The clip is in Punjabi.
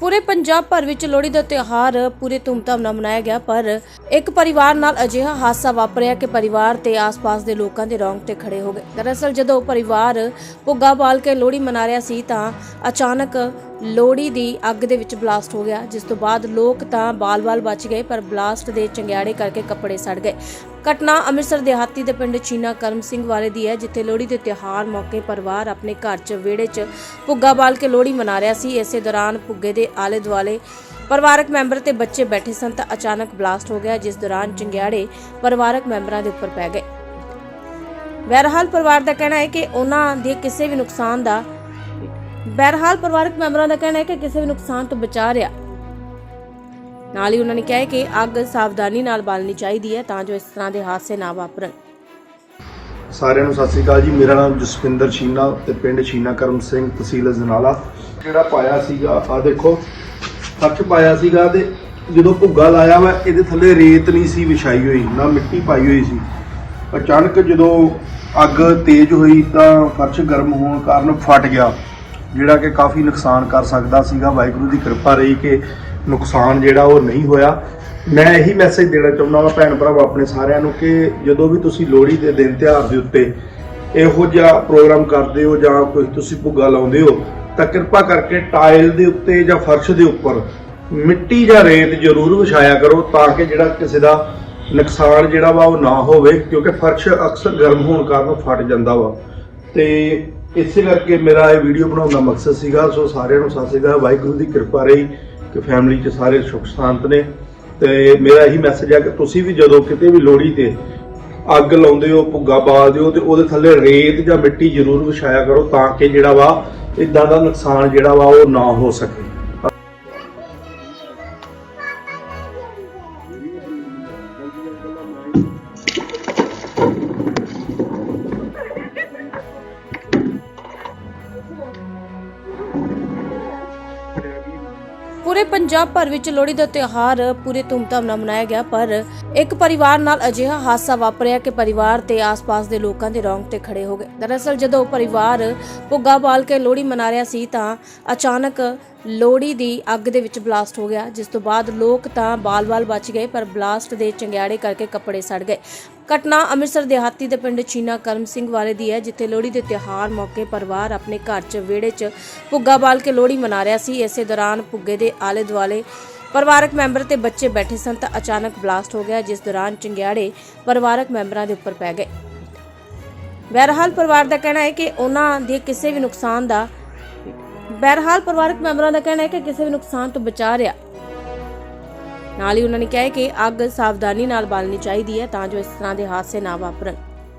ਪੂਰੇ ਪੰਜਾਬ ਭਰ ਵਿੱਚ ਲੋਹੜੀ ਦਾ ਤਿਉਹਾਰ ਪੂਰੇ ਧੂਮਧਾਮ ਨਾਲ ਮਨਾਇਆ ਗਿਆ, ਪਰ ਇੱਕ ਪਰਿਵਾਰ ਨਾਲ ਅਜਿਹਾ ਹਾਦਸਾ ਵਾਪਰਿਆ ਕਿ ਪਰਿਵਾਰ ਤੇ ਆਸ-ਪਾਸ ਦੇ ਲੋਕਾਂ ਦੇ ਰੌਂਗਟੇ ਖੜੇ ਹੋ ਗਏ। ਦਰਅਸਲ ਜਦੋਂ ਪਰਿਵਾਰ ਭੁੱਗਾ ਬਾਲ ਕੇ ਲੋਹੜੀ ਮਨਾ ਰਿਹਾ ਸੀ ਤਾਂ ਅਚਾਨਕ ਲੋਹੜੀ ਦੀ ਅੱਗ ਦੇ ਵਿੱਚ ਬਲਾਸਟ ਹੋ ਗਿਆ, ਜਿਸ ਤੋਂ ਬਾਅਦ ਲੋਕ ਤਾਂ ਬਾਲ-ਬਾਲ ਬਚ ਗਏ, ਪਰ ਬਲਾਸਟ ਦੇ ਚੰਗਿਆੜੇ ਕਰਕੇ ਕੱਪੜੇ ਸੜ ਗਏ। ਘਟਨਾ ਅੰਮ੍ਰਿਤਸਰ ਦਿਹਾਤੀ ਦੇ ਪਿੰਡ ਚੀਨਾ ਕਰਮ ਸਿੰਘ ਵਾਲੇ ਦੀ ਹੈ, ਜਿੱਥੇ ਲੋਹੜੀ ਦੇ ਤਿਉਹਾਰ ਮੌਕੇ ਪਰਿਵਾਰ ਆਪਣੇ ਘਰ 'ਚ ਵਿਹੜੇ 'ਚ ਭੁੱਗਾ ਬਾਲ ਕੇ ਲੋਹੜੀ ਮਨਾ ਰਿਹਾ ਸੀ। ਇਸੇ ਦੌਰਾਨ ਭੁੱਗੇ ਦੇ ਆਲੇ ਦੁਆਲੇ ਪਰਿਵਾਰਕ ਮੈਂਬਰ ਤੇ ਬੱਚੇ ਬੈਠੇ ਸਨ ਤਾਂ ਅਚਾਨਕ ਬਲਾਸਟ ਹੋ ਗਿਆ, ਜਿਸ ਦੌਰਾਨ ਚੰਗਿਆੜੇ ਪਰਿਵਾਰਕ ਮੈਂਬਰਾਂ ਦੇ ਉੱਪਰ ਪੈ ਗਏ। ਬਹਰਹਾਲ ਪਰਿਵਾਰ ਦਾ ਕਹਿਣਾ ਹੈ ਕਿ ਉਹਨਾਂ ਦੇ ਕਿਸੇ ਵੀ ਨੁਕਸਾਨ ਦਾ ਬਹਰਹਾਲ ਪਰਿਵਾਰਕ ਮੈਂਬਰਾਂ ਦਾ ਕਹਿਣਾ ਹੈ ਕਿ ਕਿਸੇ ਵੀ ਨੁਕਸਾਨ ਤੋਂ ਬਚਾ ਰਿਹਾ। ਨਾਲ ਹੀ ਉਹਨਾਂ ਨੇ ਕਿਹਾ ਕਿ ਅੱਗ ਸਾਵਧਾਨੀ ਨਾਲ ਬਾਲਣੀ ਚਾਹੀਦੀ ਹੈ ਤਾਂ ਜੋ ਇਸ ਤਰ੍ਹਾਂ ਦੇ ਹਾਦਸੇ ਨਾ ਵਾਪਰਨ। ਸਾਰਿਆਂ ਨੂੰ ਸਤਿ ਸ੍ਰੀ ਅਕਾਲ ਜੀ। ਮੇਰਾ ਨਾਮ ਜਸਵਿੰਦਰ ਸ਼ੀਨਾ ਤੇ ਪਿੰਡ ਸ਼ੀਨਾ ਕਰਮ ਸਿੰਘ ਤਹਿਸੀਲ ਜਨਾਲਾ ਜਿਹੜਾ ਪਾਇਆ ਸੀਗਾ ਆ ਦੇਖੋ ਫਰਸ਼ ਪਾਇਆ ਸੀਗਾ ਤੇ ਜਦੋਂ ਭੁੱਗਾ ਲਾਇਆ ਵਾ, ਇਹਦੇ ਥੱਲੇ ਰੇਤ ਨਹੀਂ ਸੀ ਵਿਛਾਈ ਹੋਈ, ਨਾ ਮਿੱਟੀ ਪਾਈ ਹੋਈ ਸੀ। ਅਚਾਨਕ ਜਦੋਂ ਅੱਗ ਤੇਜ਼ ਹੋਈ ਤਾਂ ਫਰਸ਼ ਗਰਮ ਹੋਣ ਕਾਰਨ ਫਟ ਗਿਆ, ਜਿਹੜਾ ਕਿ ਕਾਫੀ ਨੁਕਸਾਨ ਕਰ ਸਕਦਾ ਸੀਗਾ। ਵਾਹਿਗੁਰੂ ਦੀ ਕਿਰਪਾ ਰਹੀ ਕਿ ਨੁਕਸਾਨ ਜਿਹੜਾ ਉਹ ਨਹੀਂ ਹੋਇਆ। ਮੈਂ ਇਹੀ ਮੈਸੇਜ ਦੇਣਾ ਚਾਹੁੰਦਾ ਹਾਂ ਭੈਣ ਭਰਾਵਾ ਆਪਣੇ ਸਾਰਿਆਂ ਨੂੰ ਕਿ ਜਦੋਂ ਵੀ ਤੁਸੀਂ ਲੋਹੜੀ ਦੇ ਦਿਨ ਤਿਉਹਾਰ ਦੇ ਉੱਤੇ ਇਹੋ ਜਿਹਾ ਪ੍ਰੋਗਰਾਮ ਕਰਦੇ ਹੋ ਜਾਂ ਕੋਈ ਤੁਸੀਂ ਭੁੱਗਾ ਲਾਉਂਦੇ ਹੋ, ਤਾਂ ਕਿਰਪਾ ਕਰਕੇ ਟਾਇਲ ਦੇ ਉੱਤੇ ਜਾਂ ਫਰਸ਼ ਦੇ ਉੱਪਰ ਮਿੱਟੀ ਜਾਂ ਰੇਤ ਜ਼ਰੂਰ ਵਿਛਾਇਆ ਕਰੋ ਤਾਂ ਕਿ ਜਿਹੜਾ ਕਿਸੇ ਦਾ ਨੁਕਸਾਨ ਜਿਹੜਾ ਵਾ ਉਹ ਨਾ ਹੋਵੇ, ਕਿਉਂਕਿ ਫਰਸ਼ ਅਕਸਰ ਗਰਮ ਹੋਣ ਕਾਰਨ ਫਟ ਜਾਂਦਾ ਵਾ। ਤੇ ਇਸੇ ਕਰਕੇ ਮੇਰਾ ਇਹ ਵੀਡੀਓ ਬਣਾਉਣ ਦਾ ਮਕਸਦ ਸੀਗਾ, ਸੋ ਸਾਰਿਆਂ ਨੂੰ ਸਤਿ ਸ਼੍ਰੀ ਅਕਾਲ, ਵਾਹਿਗੁਰੂ ਦੀ ਕਿਰਪਾ ਰਹੀ। ਕਿ ਫੈਮਿਲੀ 'ਚ ਸਾਰੇ ਸੁਖ ਸ਼ਾਂਤ ਨੇ ਤੇ ਮੇਰਾ ਇਹੀ ਮੈਸੇਜ ਹੈ ਕਿ ਤੁਸੀਂ ਵੀ ਜਦੋਂ ਕਿਤੇ ਵੀ ਲੋਹੜੀ ਤੇ ਅੱਗ ਲਾਉਂਦੇ ਹੋ, ਭੁੱਗਾ ਬਾਲਦੇ ਹੋ ਤੇ ਉਹਦੇ ਥੱਲੇ ਰੇਤ ਜਾਂ ਮਿੱਟੀ ਜ਼ਰੂਰ ਵਿਛਾਇਆ ਕਰੋ ਤਾਂ ਕਿ ਜਿਹੜਾ ਵਾ, ਇਦਾਂ ਦਾ ਨੁਕਸਾਨ ਜਿਹੜਾ ਵਾ ਉਹ ਨਾ ਹੋ ਸਕੇ। ਪੂਰੇ ਪੰਜਾਬ ਭਰ ਵਿੱਚ ਲੋਹੜੀ ਦਾ ਤਿਉਹਾਰ ਪੂਰੇ ਧੂਮਧਾਮ ਨਾਲ ਮਨਾਇਆ ਗਿਆ, ਪਰ ਇੱਕ ਪਰਿਵਾਰ ਨਾਲ ਅਜਿਹਾ ਹਾਦਸਾ ਵਾਪਰਿਆ ਕਿ ਪਰਿਵਾਰ ਤੇ ਆਸ-ਪਾਸ ਦੇ ਲੋਕਾਂ ਦੇ ਰੌਂਗਟੇ ਖੜੇ ਹੋ ਗਏ। ਦਰਅਸਲ ਜਦੋਂ ਪਰਿਵਾਰ ਭੁੱਗਾ ਬਾਲ ਕੇ ਲੋਹੜੀ ਮਨਾ ਰਿਹਾ ਸੀ ਤਾਂ ਅਚਾਨਕ ਲੋਹੜੀ ਦੀ ਅੱਗ ਦੇ ਵਿੱਚ ਬਲਾਸਟ ਹੋ ਗਿਆ, ਜਿਸ ਤੋਂ ਬਾਅਦ ਲੋਕ ਤਾਂ ਬਾਲ-ਬਾਲ ਬਚ ਗਏ, ਪਰ ਬਲਾਸਟ ਦੇ ਚੰਗਿਆੜੇ ਕਰਕੇ ਕੱਪੜੇ ਸੜ ਗਏ। ਘਟਨਾ ਅੰਮ੍ਰਿਤਸਰ ਦਿਹਾਤੀ ਦੇ ਪਿੰਡ ਚੀਨਾ ਕਰਮ ਸਿੰਘ ਵਾਲੇ ਦੀ ਹੈ, ਜਿੱਥੇ ਲੋਹੜੀ ਦੇ ਤਿਉਹਾਰ ਮੌਕੇ ਪਰਿਵਾਰ ਆਪਣੇ ਘਰ 'ਚ ਵਿਹੜੇ 'ਚ ਭੁੱਗਾ ਬਾਲ ਕੇ ਲੋਹੜੀ ਮਨਾ ਰਿਹਾ ਸੀ। ਇਸੇ ਦੌਰਾਨ ਭੁੱਗੇ ਦੇ ਆਲੇ ਦੁਆਲੇ ਪਰਿਵਾਰਕ ਮੈਂਬਰ ਤੇ ਬੱਚੇ ਬੈਠੇ ਸਨ ਤਾਂ ਅਚਾਨਕ ਬਲਾਸਟ ਹੋ ਗਿਆ, ਜਿਸ ਦੌਰਾਨ ਚੰਗਿਆੜੇ ਪਰਿਵਾਰਕ ਮੈਂਬਰਾਂ ਦੇ ਉੱਪਰ ਪੈ ਗਏ। ਬਹਿਰਹਾਲ ਪਰਿਵਾਰ ਦਾ ਕਹਿਣਾ ਹੈ ਕਿ ਉਹਨਾਂ ਦੇ ਕਿਸੇ ਵੀ ਨੁਕਸਾਨ ਦਾ ਬਹਰਹਾਲ ਪਰਿਵਾਰਕ ਮੈਂਬਰਾਂ ਦਾ ਕਹਿਣਾ ਹੈ ਕਿ ਕਿਸੇ ਵੀ ਨੁਕਸਾਨ ਤੋਂ ਬਚਾ ਰਿਹਾ। ਨਾਲ ਹੀ ਉਹਨਾਂ ਨੇ ਕਿਹਾ ਕਿ ਅੱਗ ਸਾਵਧਾਨੀ ਨਾਲ ਬਾਲਣੀ ਚਾਹੀਦੀ ਹੈ ਤਾਂ ਜੋ ਇਸ ਤਰ੍ਹਾਂ ਦੇ ਹਾਦਸੇ ਨਾ ਵਾਪਰਨ।